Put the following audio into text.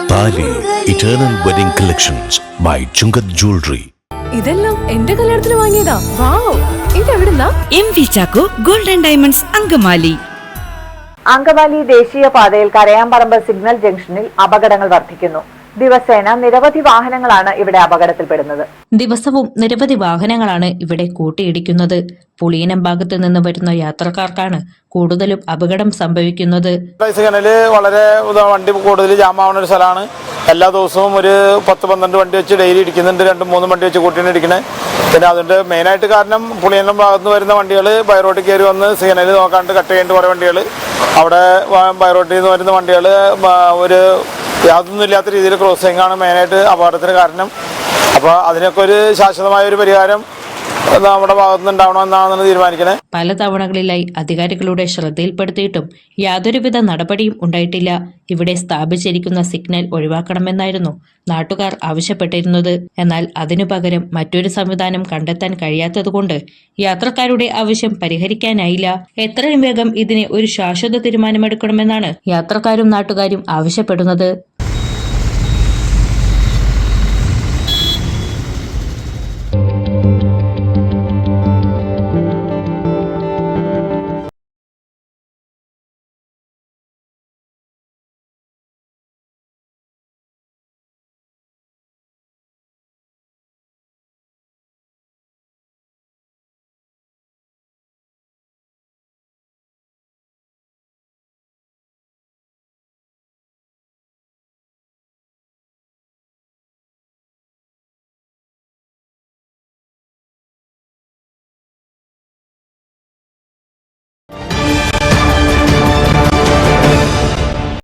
Eternal wedding collections by Chungath jewellery ഇതെല്ലാം എന്റെ കല്യാണത്തിന് വാങ്ങിയതാ. Wow ഇതെവിടുന്നാ? M V Chacko golden diamonds Angamaly. Angamaly ദേശീയപാതയിൽ കരയാമ്പറമ്പ് സിഗ്നൽ ജംഗ്ഷനിൽ അപകടങ്ങൾ വർദ്ധിക്കുന്നു. ദിവസേന നിരവധി വാഹനങ്ങളാണ് ഇവിടെ അപകടത്തിൽപ്പെടുന്നത്. ദിവസവും നിരവധി വാഹനങ്ങളാണ് ഇവിടെ കൂട്ടിയിടിക്കുന്നത്. പുളിയനം ഭാഗത്ത് നിന്ന് വരുന്ന യാത്രക്കാർക്കാണ് കൂടുതലും അപകടം സംഭവിക്കുന്നത്. വളരെ വണ്ടി കൂടുതൽ ജാമാവുന്ന ഒരു സ്ഥലമാണ് എല്ലാ ദിവസവും ഒരു പത്ത് പന്ത്രണ്ട് വണ്ടി വെച്ച് ഡെയിലി ഇടിക്കുന്നുണ്ട്. രണ്ടും മൂന്നും വണ്ടി വെച്ച് കൂട്ടിയാണ് ഇടിക്കണേ. പിന്നെ അതിന്റെ മെയിനായിട്ട് കാരണം പുളിയനം ഭാഗത്ത് നിന്ന് വരുന്ന വണ്ടികൾ ബൈറോട്ടിൽ കയറി വന്ന് സിഗ്നൽ നോക്കാണ്ട് കട്ട് ചെയ്യേണ്ട കുറേ വണ്ടികൾ അവിടെ ബൈറോഡിൽ ബൈറോട്ടിൽ നിന്ന് വരുന്ന വണ്ടികൾ ഒരു യാതൊന്നും ഇല്ലാത്ത രീതിയിൽ ക്രോസിംഗ് ആണ് മെയിനായിട്ട് അപകടത്തിന് കാരണം. അപ്പോൾ അതിനൊക്കെ ഒരു ശാശ്വതമായ ഒരു പരിഹാരം നമ്മുടെ ഭാഗത്തുനിന്നുണ്ടാവണമെന്നാണ് തീരുമാനിക്കുന്നത് പല തവണകളിലായി അധികാരികളുടെ ശ്രദ്ധയിൽപ്പെടുത്തിയിട്ടും യാതൊരുവിധ നടപടിയും ഉണ്ടായിട്ടില്ല. ഇവിടെ സ്ഥാപിച്ചിരിക്കുന്ന സിഗ്നൽ ഒഴിവാക്കണമെന്നായിരുന്നു നാട്ടുകാർ ആവശ്യപ്പെട്ടിരുന്നത്. എന്നാൽ അതിനു പകരം മറ്റൊരു സംവിധാനം കണ്ടെത്താൻ കഴിയാത്തതുകൊണ്ട് യാത്രക്കാരുടെ ആവശ്യം പരിഹരിക്കാനായില്ല. എത്രയും വേഗം ഇതിനെ ഒരു ശാശ്വത തീരുമാനമെടുക്കണമെന്നാണ് യാത്രക്കാരും നാട്ടുകാരും ആവശ്യപ്പെടുന്നത്.